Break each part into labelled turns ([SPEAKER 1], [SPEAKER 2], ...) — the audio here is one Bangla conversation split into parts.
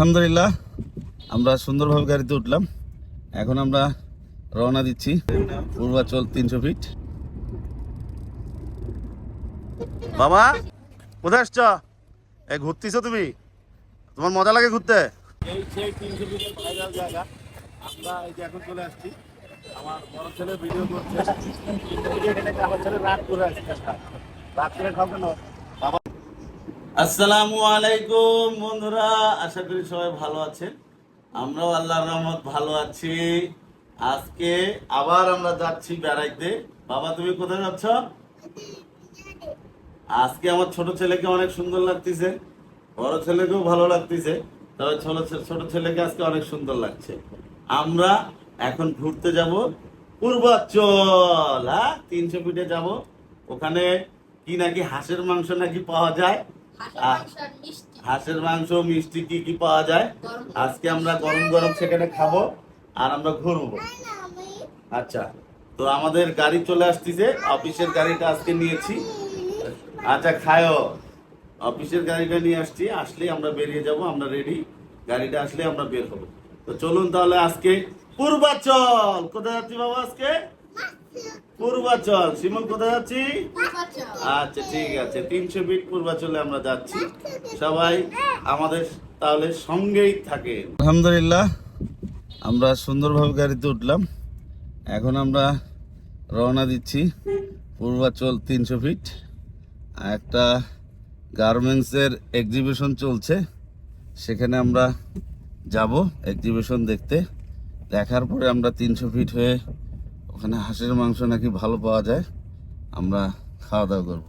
[SPEAKER 1] আলহামদুলিল্লাহ, আমরা সুন্দরভাবে গাড়িতে উঠলাম। এখন আমরা রওনা দিচ্ছি পূর্বাচল তিনশো ফিট বাবা, কোথায় আসছ? এই ঘুরতেছ তুমি? তোমার মজা লাগে ঘুরতে? আমরা এই যে এখন চলে আসছি। আমার বড় ছেলে ভিডিও করছে। রাত করে আসছে। রাত করে কেন বাবা আসসালামু আলাইকুম বন্ধুরা, আশা করি সবাই ভালো আছেন। আমরাও আল্লাহর রহমত ভালো আছি। আজকে আবার আমরা যাচ্ছি বেড়াইতে বাবা, তুমি কোথায় যাচ্ছ? আজকে আমার ছোট ছেলেকে অনেক সুন্দর লাগতেছে। বড় ছেলেকেও ভালো লাগতেছে, তবে ছোট ছোট ছেলেকে আজকে অনেক সুন্দর লাগছে। আমরা এখন ঘুরতে যাব পূর্বাচল হ্যাঁ? তিনশো ফিটে যাব। ওখানে কি নাকি হাঁসের মাংস নাকি পাওয়া যায়? হাঁসের মাংস, মিষ্টি কি কি পাওয়া যায়? আজকে আমরা গরম গরম সেখানে খাব আর আমরা ঘুরবো। আচ্ছা তো আমাদের গাড়ি চলে আসতেছে, অফিসের গাড়িটা আজকে নিয়েছি। আচ্ছা খায়ও অফিসের গাড়িটা নিয়ে আসছি আসলে আমরা বেরিয়ে যাব, আমরা রেডি গাড়িটা আসলে আমরা বের হব। তো চলুন তাহলে আজকে পূর্বাচল। কোথায় যাচ্ছি বাবা আজকে? পূর্বাচল। শিমুল কোথায় যাচ্ছি? আচ্ছা ঠিক আছে। তিনশো ফিট পূর্বাচলে আমরা যাচ্ছি। সবাই আমাদের তাহলে সঙ্গেই থাকে আলহামদুলিল্লাহ আমরা সুন্দরভাবে গাড়িতে উঠলাম। এখন আমরা রওনা দিচ্ছি পূর্বাচল তিনশো ফিট একটা গার্মেন্টসের এক্সিবিশন চলছে। সেখানে আমরা যাব এক্সিবিশন দেখতে। দেখার পরে আমরা তিনশো ফিট হয়ে ওখানে হাঁসের মাংস নাকি ভালো পাওয়া যায়, আমরা খাওয়া দাওয়া করব।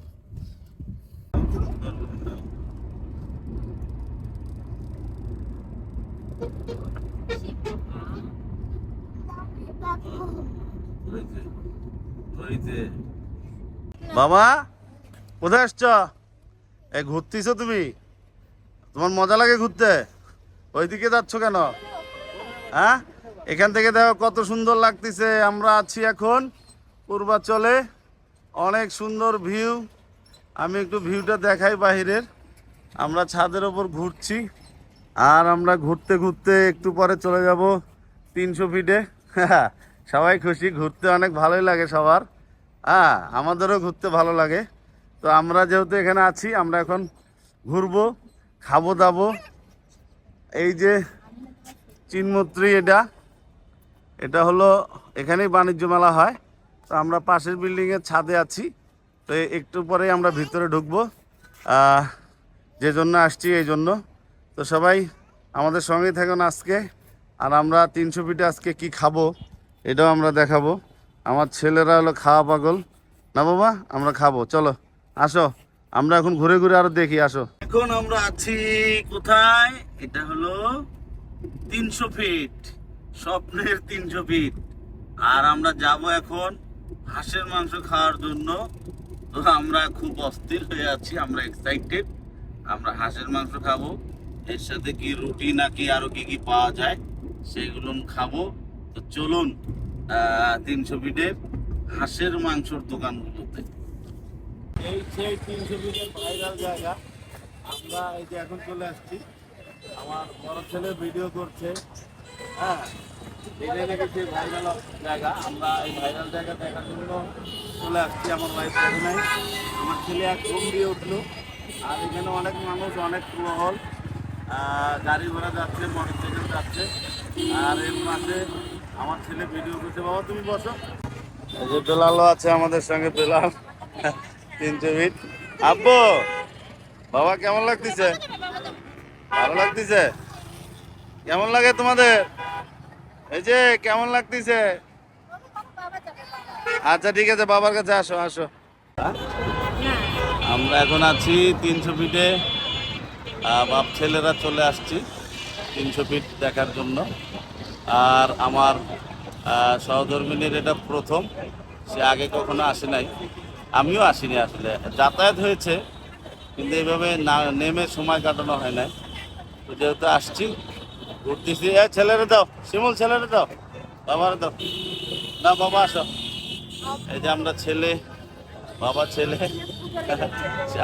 [SPEAKER 1] বাবা, কোথায় আসছ? এই ঘুরতেছ তুমি? তোমার মজা লাগে ঘুরতে? ওইদিকে যাচ্ছ কেন? হ্যাঁ? এখান থেকে দেখো কত সুন্দর লাগতেছে। আমরা আছি এখন পূর্বাচলে। অনেক সুন্দর ভিউ। আমি একটু ভিউটা দেখাই বাহিরের। আমরা ছাদের ওপর ঘুরছি। আর আমরা ঘুরতে ঘুরতে একটু পরে চলে যাব তিনশো ফিটে সবাই খুশি, ঘুরতে অনেক ভালোই লাগে সবার। হ্যাঁ আমাদেরও ঘুরতে ভালো লাগে। তো আমরা যেহেতু এখানে আছি, আমরা এখন ঘুরবো খাব দাবো এই যে চিনমত্রী এটা। এটা হলো এখানেই বাণিজ্য মেলা হয়। তো আমরা পাশের বিল্ডিংয়ের ছাদে আছি। তো একটু পরেই আমরা ভিতরে ঢুকবো। যে জন্য আসছি এই জন্য। তো সবাই আমাদের সঙ্গেই থাকুন আজকে। আর আমরা তিনশো ফিটে আজকে কি খাব, এটাও আমরা দেখাবো। আমার ছেলেরা হলো খাওয়া পাগল। না বাবা, আমরা খাব। চলো, আসো। আমরা এখন ঘুরে ঘুরে আরও দেখি, আসো। এখন আমরা আছি কোথায়? এটা হলো তিনশো ফিট স্বপ্নের তিনশো ফিট আর আমরা যাব এখন হাঁসের মাংস খাওয়ার জন্য। তো আমরা খুব অস্থির হয়ে আছি, আমরা এক্সাইটেড আমরা হাঁসের মাংস খাব। এর সাথে কি রুটি নাকি আরও কি কি পাওয়া যায়, সেগুলো খাব। তো চলুন তিনশো ফিটের হাঁসের মাংসর দোকানগুলোতে। এই সেই তিনশো ফিটের ভাইরাল জায়গা। আমরা এই যে এখন চলে আসছি। আমার বড় ছেলে ভিডিও করছে। হ্যাঁ এটাই নাকি সেই ভাইরাল জায়গা আমরা এই ভাইরাল জায়গা দেখার জন্য আমার ভাই নাই আমার ছেলে এক ঘুম দিয়ে উঠল আর এখানে অনেক মানুষ অনেক প্রহল গাড়ি ঘোড়া যাচ্ছে মোটর সাইকেল যাচ্ছে আর এর পাশে আমার ছেলে ভিডিও করছে বাবা তুমি বসো যে বেলালও আছে আমাদের সঙ্গে বেলাল তিনশো ফিট আব্বু বাবা কেমন লাগতেছে ভালো লাগতেছে কেমন লাগে তোমাদের? এই যে, কেমন লাগতেছে? আচ্ছা ঠিক আছে, বাবার কাছে আসো আসো। আমরা এখন আছি তিনশো ফিটে বাপ ছেলেরা চলে আসছি তিনশো ফিট দেখার জন্য। আর আমার সহধর্মিনীর এটা প্রথম, সে আগে কখনো আসে নাই। আমিও আসিনি আসলে। যাতায়াত হয়েছে, কিন্তু এইভাবে না, নেমে সময় কাটানো হয় নাই। তো যেহেতু আসছি ঘুরতেছি। এ ছেলেরে দাও, শিমুল ছেলেরে দাও। বাবার দাও। না, বাবা, আসো। এই যে আমরা ছেলে, বাবা ছেলে।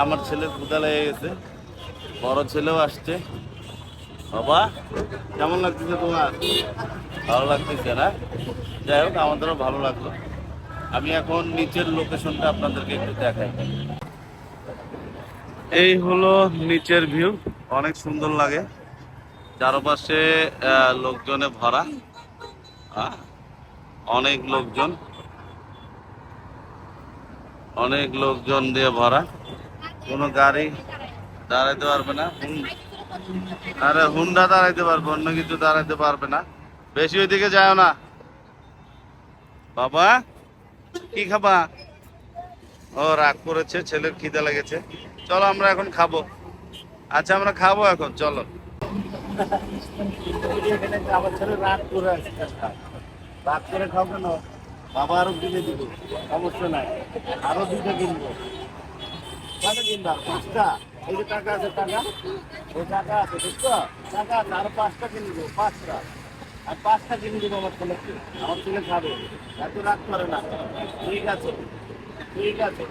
[SPEAKER 1] আমার ছেলের ক্ষুদা লেগে গেছে। বড় ছেলেও আসছে। বাবা, কেমন লাগতেছে তোমার? ভালো লাগতেছে না? যাই হোক, আমাদেরও ভালো লাগল। আমি এখন নিচের লোকেশনটা আপনাদেরকে একটু দেখাই। এই হলো নিচের ভিউ অনেক সুন্দর লাগে। চারপাশে লোকজনে ভরা। হ্যাঁ, অনেক লোকজন। অনেক লোকজন দিয়ে ভরা। কোনো গাড়ি দাঁড়াইতে পারবে না। আরে হুন্ডা দাঁড়াইতে পারবে অন্য কিছু দাঁড়াইতে পারবে না। বেশি ওইদিকে যায় না। বাবা কি খাবা? ও রাগ করেছে ছেলের খিদে লেগেছে। চলো আমরা এখন খাব। আচ্ছা আমরা খাব এখন চলো। আমার ছেলে রাগ করে আসছে রাগ করে খাও কেন বাবা আরও কিনে দিব সমস্যা নাই আরও দুটো কিনবো কয়টা কিনবা পাঁচটা এই যে টাকা আছে টাকা ওই টাকা আছে বুঝছ টাকা আছে আরও পাঁচটা কিনে দেবো পাঁচটা আর পাঁচটা কিনে দেবো আমার ছেলেকে আমার ছেলে খাবে। এত রাগ করে না। ঠিক আছে ঠিক আছে।